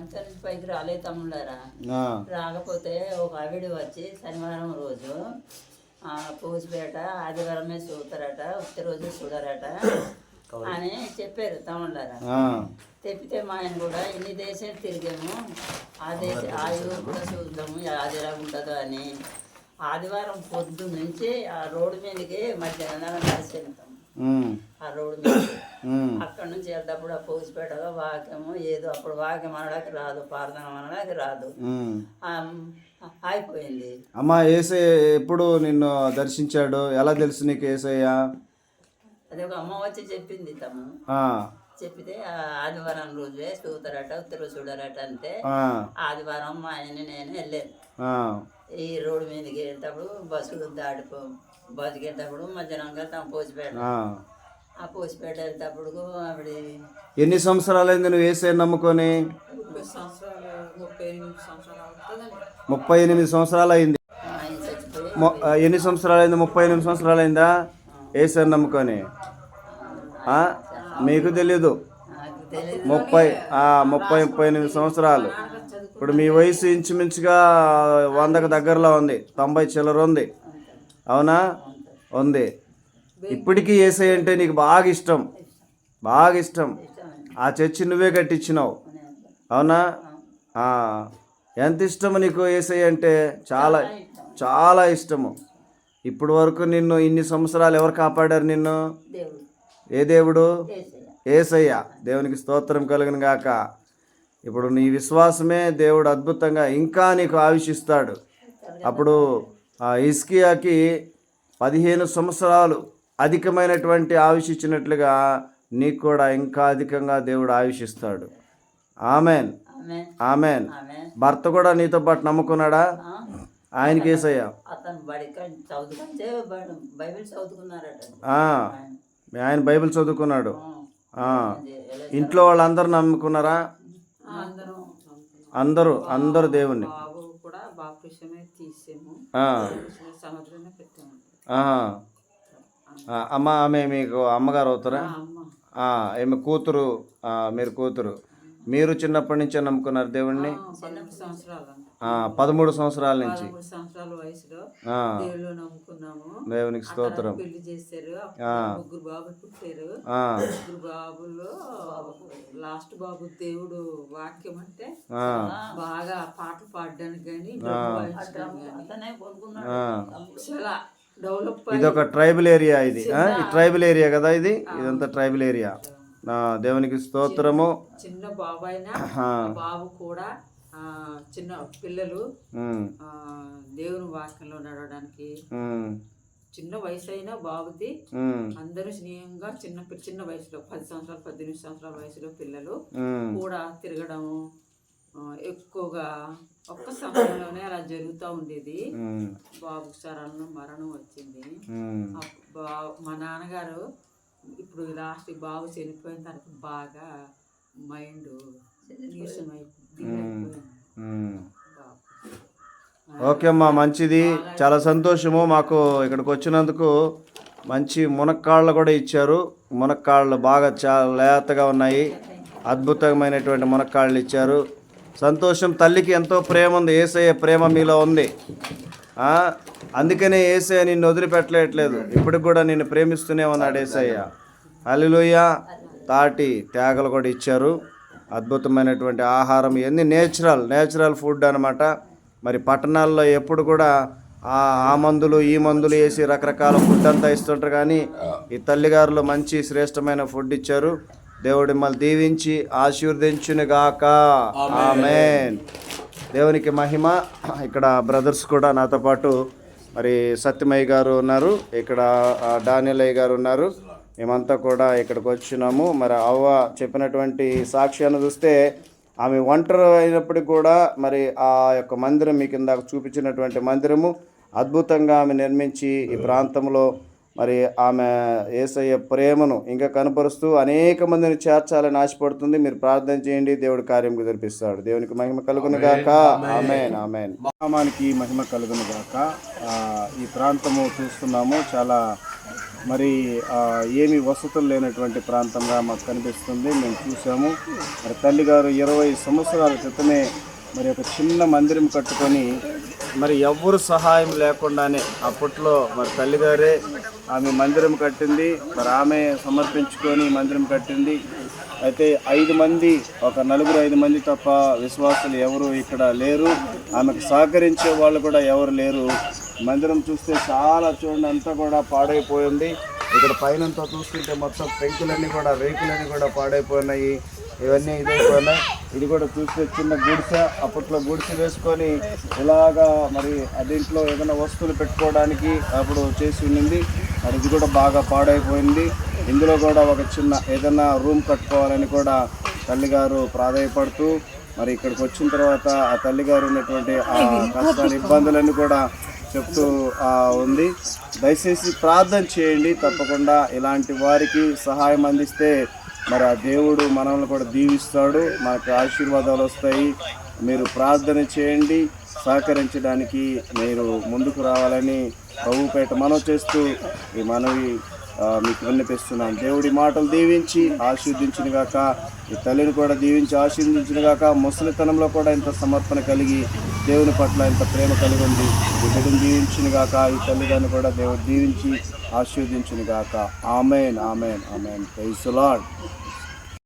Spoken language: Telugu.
మంచం నుంచి పైకి రాలేదు తమ్ముళ్ళారా. ఆ, రాకపోతే ఒక ఆవిడ వచ్చి శనివారం రోజు ఆ, పూసిపేట ఆదివారమే చూస్తారట ఉత్త రోజు చూడరట అని చెప్పారు తమ్ముళ్ళారా. తెప్పితే మా ఆయన కూడా ఇన్ని దేశాలు తిరిగాము ఆ దేశ ఆ ఊరు కూడా చూద్దాము అది ఎలా ఉంటుందో అని. ఆదివారం పొద్దు నుంచి ఆ రోడ్డు మీదకి మధ్యాహ్నం కలిసి వెళ్తాం ఉమ్, ఆ రోడ్డు మీద నుంచి వెళ్తేప్పుడు ఆ పోసిపేటలో వాక్యము ఏదో అప్పుడు వాక్యం అనడానికి రాదు ప్రార్థన అనడానికి రాదు. అయిపోయింది. అమ్మా ఏసయ్య ఎప్పుడు నిన్ను దర్శించాడు? ఎలా తెలుసు నీకు ఏసయ్య? అది ఒక అమ్మ వచ్చి చెప్పింది తమ్ము. చెప్పితే ఆదివారం రోజే చూతారట ఉత్తర చూడరట అంటే ఆదివారం మా ఆయన నేను వెళ్ళాను. ఈ రోడ్డు మీదకి వెళ్ళేటప్పుడు బస్సులు దాటిపో బస్సుకి వెళ్ళేటప్పుడు మధ్యాహ్నం వెళ్తాం పోసిపేట ఆ. ఆవిడ ఎన్ని సంవత్సరాలైంది నువ్వు ఏసయ్య నమ్ముకొని? ముప్పై ఎనిమిది సంవత్సరాలు అయింది ఎన్ని సంవత్సరాలు అయింది ముప్పై ఎనిమిది సంవత్సరాలు అయిందా ఏసయ్య నమ్ముకొని? మీకు తెలీదు. ముప్పై ముప్పై ముప్పై ఎనిమిది సంవత్సరాలు. ఇప్పుడు మీ వయసు ఇంచుమించుగా వందకు దగ్గరలో ఉంది. తొంభై చిల్లర ఉంది. అవునా? ఉంది. ఇప్పటికీ ఏసై అంటే నీకు బాగా ఇష్టం. బాగా ఇష్టం. ఆ చర్చి నువ్వే కట్టించినావు. అవునా? ఎంత ఇష్టము నీకు ఏసై అంటే? చాలా చాలా ఇష్టము. ఇప్పుడు వరకు నిన్ను ఇన్ని సంవత్సరాలు ఎవరు కాపాడారు నిన్ను? ఏ దేవుడు? ఏసయ్య. ఏసయ్య. దేవునికి స్తోత్రం కలుగును గాక. ఇప్పుడు నీ విశ్వాసమే దేవుడు అద్భుతంగా ఇంకా నీకు ఆవిషిస్తాడు అప్పుడు ఆ ఇస్కియాకి పదిహేను సంవత్సరాలు అధికమైనటువంటి ఆయుష్ ఇచ్చినట్లుగా నీకు కూడా ఇంకా అధికంగా దేవుడు ఆయుషిస్తాడు. ఆమెన్. ఆమె ఆమెన్. ఆమె భర్త కూడా నీతో పాటు నమ్ముకున్నాడా? ఆయనకి ఏసయ్య? ఆయన. బైబిల్ చదువుకున్నాడు. ఇంట్లో వాళ్ళందరూ నమ్ముకున్నారా? అందరం అందరూ దేవుణ్ణి. కూడా అమ్మ ఆమె మీకు అమ్మగారు అవుతారా? అమ్మ. ఆ, ఈమె కూతురు? ఆ, మీరు కూతురు. మీరు చిన్నప్పటి నుంచే నమ్ముకున్నారు దేవుణ్ణి? పదమూడు సంవత్సరాల నుంచి. దేవునికి స్తోత్రం తర్వాత పెళ్ళి చేశారు. ఆ. ముగ్గురు బాబులు పుట్టారు. ఆ, ముగ్గురు బాబుల్లో లాస్ట్ బాబు దేవుడు వాక్యం అంటే ఆ, బాగా పాటలు పాడడానికి కానీ ఇది ఒక ట్రైబల్ ఏరియా ఇది ట్రైబల్ ఏరియా కదా ఇది? ఇదంతా ట్రైబల్ ఏరియా. ఆ, దేవునికి స్తోత్రము. చిన్న బాబు అయినా ఆ, బాబు కూడా చిన్న పిల్లలు దేవుని వాక్యంలో నడవడానికి చిన్న వయసు అయినా బాబుది. ఉమ్, అందరూ స్నేహంగా చిన్న చిన్న వయసులో పది సంవత్సరాలు పద్దెనిమిది సంవత్సరాల వయసులో పిల్లలు కూడా తిరగడము ఎక్కువగా ఒక్క సమయంలోనే అలా జరుగుతూ ఉండేది. బాబు సరళను మరణం వచ్చింది. మా నాన్నగారు ఇప్పుడు లాస్ట్ బాబు చనిపోయిన తర్వాత బాగా మైండ్ ఓకే అమ్మా మంచిది. చాలా సంతోషము. మాకు ఇక్కడికి వచ్చినందుకు మంచి మునక్కాళ్ళు కూడా ఇచ్చారు. మునక్కాళ్ళు బాగా చాలా లేతగా ఉన్నాయి. అద్భుతమైనటువంటి మునక్కాళ్ళు ఇచ్చారు. సంతోషం తల్లికి ఎంతో ప్రేమ ఉంది ఏసయ్య ప్రేమ మీలో ఉంది. అందుకనే ఏసయ్య నిన్ను వదిలిపెట్టలేట్లేదు. ఇప్పటికి కూడా నిన్ను ప్రేమిస్తూనే ఉన్నాడు ఏసయ్య. అల్లిలోయ తాటి తేగలు కూడా ఇచ్చారు. అద్భుతమైనటువంటి ఆహారం. ఇవన్నీ నేచురల్ నేచురల్ ఫుడ్ అనమాట మరి పట్టణాల్లో ఎప్పుడు కూడా ఆ ఆ మందులు ఈ మందులు వేసి రకరకాల ఫుడ్ అంతా ఇస్తుంటారు కానీ ఈ తల్లిగారులు మంచి శ్రేష్టమైన ఫుడ్ ఇచ్చారు. దేవుడి మిమ్మల్ని దీవించి ఆశీర్వదించును గాక ఆమెన్. దేవునికి మహిమ. ఇక్కడ బ్రదర్స్ కూడా నాతో పాటు మరి సత్యమయ్య గారు ఉన్నారు. ఇక్కడ డానియలయ్య గారు ఉన్నారు. మేమంతా కూడా ఇక్కడికి వచ్చినాము. మరి అవ్వ చెప్పినటువంటి సాక్ష్యాన్ని చూస్తే ఆమె ఒంటరి అయినప్పటికీ కూడా మరి ఆ యొక్క మందిరం మీకు ఇందాక చూపించినటువంటి మందిరము అద్భుతంగా ఆమె నిర్మించి ఈ ప్రాంతంలో మరి ఆమె ఏసయ్య ప్రేమను ఇంకా కనపరుస్తూ అనేక మందిని చేర్చాలని ఆశపడుతుంది. మీరు ప్రార్థన చేయండి. దేవుడి కార్యం జరిపిస్తాడు దేవునికి మహిమ కలుగును గాక. ఆమెన్. ఆమెన్. మహిమ కలుగును గాక. ఈ ప్రాంతము చూస్తున్నాము. చాలా మరి ఏమి వసతులు లేనటువంటి ప్రాంతంగా మాకు కనిపిస్తుంది. మేము చూసాము మరి తల్లి గారు ఇరవై సంవత్సరాల క్రితమే మరి ఒక చిన్న మందిరం కట్టుకొని మరి ఎవ్వరు సహాయం లేకుండానే అప్పట్లో మరి తల్లిగారే ఆమె మందిరం కట్టింది మరి ఆమె సమర్పించుకొని మందిరం కట్టింది. అయితే ఐదు మంది ఒక నలుగురు ఐదు మంది తప్ప విశ్వాసులు ఎవరు ఇక్కడ లేరు. ఆమెకు సహకరించే వాళ్ళు కూడా ఎవరు లేరు. మందిరం చూస్తే చాలా చూడండి అంతా కూడా పాడైపోయింది. ఇక్కడ పైనంతా చూస్తుంటే మొత్తం పెంకులన్నీ కూడా రేకులన్నీ కూడా పాడైపోయినాయి. ఇవన్నీ ఇదైపోయినాయి ఇది కూడా చూస్తే చిన్న గుడిసె అప్పట్లో గుడిసె వేసుకొని ఇలాగా మరి దీంట్లో ఏదైనా వస్తువులు పెట్టుకోవడానికి అప్పుడు చేసి ఉండింది. మరి ఇది కూడా బాగా పాడైపోయింది. ఇందులో కూడా ఒక చిన్న ఏదైనా రూమ్ కట్టుకోవాలని కూడా తల్లిగారు ప్రాధాయపడుతూ మరి ఇక్కడికి వచ్చిన తర్వాత ఆ తల్లిగారు ఉన్నటువంటి ఆ కష్టాలు ఇబ్బందులన్నీ కూడా చెప్తూ ఉంది. దయచేసి ప్రార్థన చేయండి. తప్పకుండా ఇలాంటి వారికి సహాయం అందిస్తే మరి ఆ దేవుడు మనల్ని కూడా దీవిస్తాడు. మనకు ఆశీర్వాదాలు వస్తాయి. మీరు ప్రార్థన చేయండి. సహకరించడానికి మీరు ముందుకు రావాలని ప్రభుపేట మనవి చేస్తూ ఈ మనవి మీకు విన్నపిస్తున్నాను దేవుడి మాటలు దీవించి ఆశీర్దించిన గాక ఈ తల్లిని కూడా దీవించి ఆశీర్దించిన గాక ముసలితనంలో కూడా ఇంత సమర్పణ కలిగి దేవుని పట్ల ఇంత ప్రేమ కలిగి ఉంది ఈ బిడ్డను దీవించిన గాక ఈ తల్లిదండ్రులు కూడా దేవుడు దీవించి ఆశీర్దించిన గాక ఆమెన్ ఆమెన్ ఆమెన్. ప్రైజ్